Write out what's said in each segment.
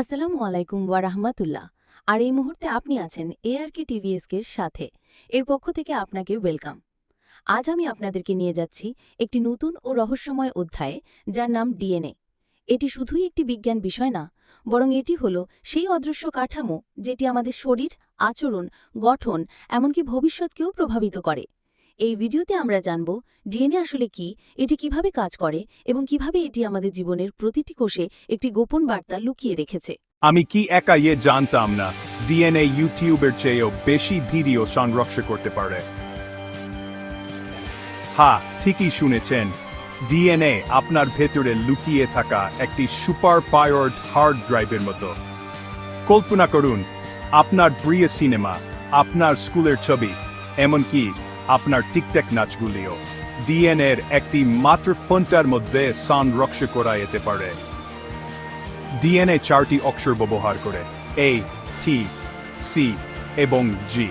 আসসালামু আলাইকুম ওয়া রাহমাতুল্লাহ। আর এই মুহূর্তে আপনি আছেন এআরকে টিভিএসকের সাথে। এর পক্ষ থেকে আপনাকে ওয়েলকাম। আজ আমি আপনাদেরকে নিয়ে যাচ্ছি একটি নতুন ও রহস্যময় অধ্যায়ে যার নাম ডিএনএ। এটি শুধুই একটি বিজ্ঞান বিষয় না, বরং এটি হল সেই অদৃশ্য কাঠামো যেটি আমাদের শরীর, আচরণ, গঠন, এমনকি ভবিষ্যৎকেও প্রভাবিত করে। এই ভিডিওতে আমরা জানব ডিএনএ আসলে কি, এটি কীভাবে কাজ করে এবং কীভাবে এটি আমাদের জীবনের প্রতিটি কোষে একটি গোপন বার্তা লুকিয়ে রেখেছে। আমি কি একা ইয়ে জানতাম না, ডিএনএ ইউটিউবের চেয়েও বেশি ভিডিও সংরক্ষণ করতে পারে? হা, ঠিকই শুনেছেন। ডিএনএ আপনার ভেতরে লুকিয়ে থাকা একটি সুপার পাওয়ার্ড হার্ড ড্রাইভের মতো। কল্পনা করুন, আপনার প্রিয় সিনেমা, আপনার স্কুলের ছবি, এমনকি আপনার টিকটক নাচগুলিও। ডিএনএর একটি মাত্র ফোনটার মধ্যে সংরক্ষণ করা যেতে পারে। ডিএনএ চারটি অক্ষর ব্যবহার করে এ টি সি এবং জি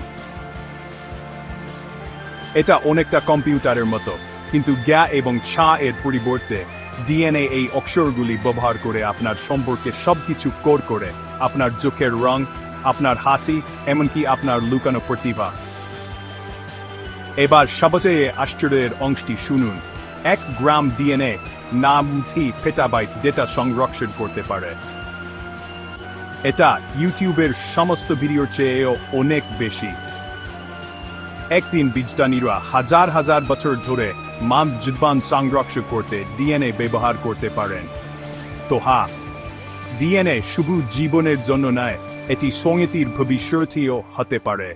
এটা অনেকটা কম্পিউটারের মতো, কিন্তু গ্যা এবং ছা এর পরিবর্তে ডিএনএ এই অক্ষরগুলি ব্যবহার করে আপনার সম্পর্কে সবকিছু কোর করে, আপনার চোখের রং, আপনার হাসি, এমনকি আপনার লুকানো প্রতিভা। এবার সবচেয়ে আশ্চর্যের অংশটি শুনুন। এক গ্রাম ডিএনএ নামটি পেটাবাইট ডেটা সংরক্ষণ করতে পারে। এটা ইউটিউবের সমস্ত ভিডিওর চেয়েও অনেক বেশি। একদিন বিজ্ঞানীরা হাজার হাজার বছর ধরে মান জীবন সংরক্ষণ করতে ডিএনএ ব্যবহার করতে পারেন। তো হা, ডিএনএ শুধু জীবনের জন্য নয়, এটি সংগীতির ভবিষ্যতেও হতে পারে।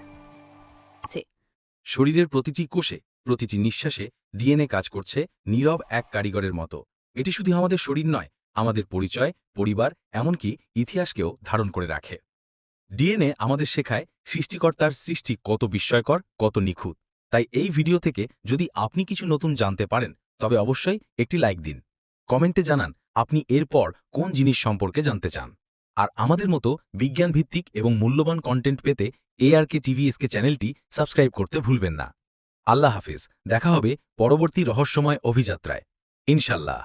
শরীরের প্রতিটি কোষে, প্রতিটি নিঃশ্বাসে ডিএনএ কাজ করছে নীরব এক কারিগরের মতো। এটি শুধু আমাদের শরীর নয়, আমাদের পরিচয়, পরিবার, এমনকি ইতিহাসকেও ধারণ করে রাখে। ডিএনএ আমাদের শেখায় সৃষ্টিকর্তার সৃষ্টি কত বিস্ময়কর, কত নিখুঁত। তাই এই ভিডিও থেকে যদি আপনি কিছু নতুন জানতে পারেন, তবে অবশ্যই একটি লাইক দিন। কমেন্টে জানান, আপনি এরপর কোন জিনিস সম্পর্কে জানতে চান। আর আমাদের মতো বিজ্ঞানভিত্তিক এবং মূল্যবান কন্টেন্ট পেতে এআরকে টিভিএসকে চ্যানেলটি সাবস্ক্রাইব করতে ভুলবেন না। আল্লাহ হাফিজ। দেখা হবে পরবর্তী রহস্যময় অভিযাত্রায়। ইনশাল্লাহ।